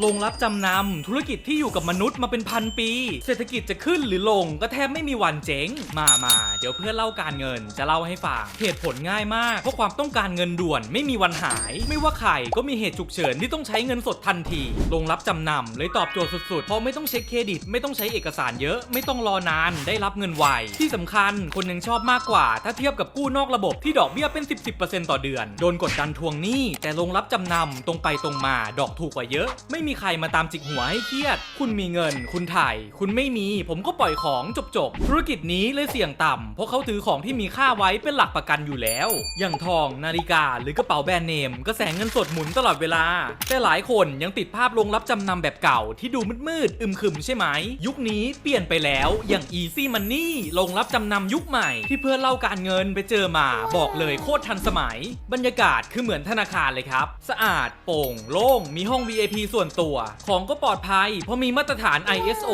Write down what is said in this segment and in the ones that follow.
โรงรับจำนำธุรกิจที่อยู่กับมนุษย์มาเป็นพันปี เศรษฐกิจจะขึ้นหรือลงก็แทบไม่มีวันเจ๊ง มามาเดี๋ยวเพื่อนเล่าการเงินจะเล่าให้ฟังเหตุผลง่ายมากเพราะความต้องการเงินด่วนไม่มีวันหาย ไม่ว่าใครก็มีเหตุฉุกเฉินที่ต้องใช้เงินสดทันทีโรงรับจำนำเลยตอบโจทย์สุดๆเพราะไม่ต้องเช็คเครดิต ไม่ต้องใช้เอกสารเยอะ ไม่ต้องรอนานได้รับเงินไวที่สำคัญคนยังชอบมากกว่า ถ้าเทียบกับกู้นอกระบบที่ดอกเบี้ยเป็น 10-10%ต่อเดือน โดนกดดันทวงหนี้แต่โรงรับจำนำตรงไปตรงมาดอกถูกกว่าเยอะ ไม่มีใครมาตามจิกหัวให้เครียด คุณมีเงิน คุณถ่าย คุณไม่มี ผมก็ปล่อยของจบๆธุรกิจนี้เลยเสี่ยงต่ำเพราะเขาถือของที่มีค่าไว้เป็นหลักประกันอยู่แล้ว อย่างทองนาฬิกาหรือกระเป๋าแบรนด์เนมกระแสเงินสดหมุนตลอดเวลา แต่หลายคนยังติดภาพโรงรับจำนำแบบเก่าที่ดูมืดๆอึมครึมใช่ไหม ยุคนี้เปลี่ยนไปแล้วอย่าง Easy Money โรงรับจำนำยุคใหม่ ที่เพื่อนเล่าการเงินไปเจอมาบอกเลยโคตรทันสมัย บรรยากาศคือเหมือนธนาคารเลยครับ สะอาดโปร่งโล่งมีห้อง VIP ส่วนตัว ของก็ปลอดภัย เพราะมีมาตรฐาน ISO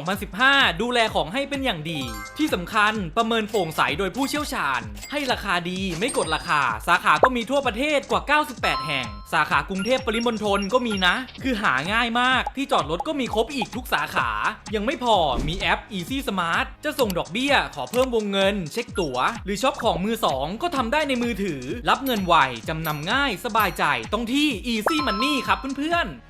9001-2015 ดูแลของให้เป็นอย่างดี ที่สำคัญประเมินโปร่งใสโดยผู้เชี่ยวชาญ ให้ราคาดีไม่กดราคา สาขาก็มีทั่วประเทศกว่า 98 แห่ง สาขากรุงเทพปริมณฑลก็มีนะ คือหาง่ายมากที่จอดรถก็มีครบอีกทุกสาขา ยังไม่พอมีแอป Easy Smart จะส่งดอกเบี้ย ขอเพิ่มวงเงิน เช็คตั๋ว หรือช็อปของมือสองก็ทำได้ในมือถือ รับเงินไวจำนำง่ายสบายใจตรงที่ Easy Money ครับเพื่อนๆ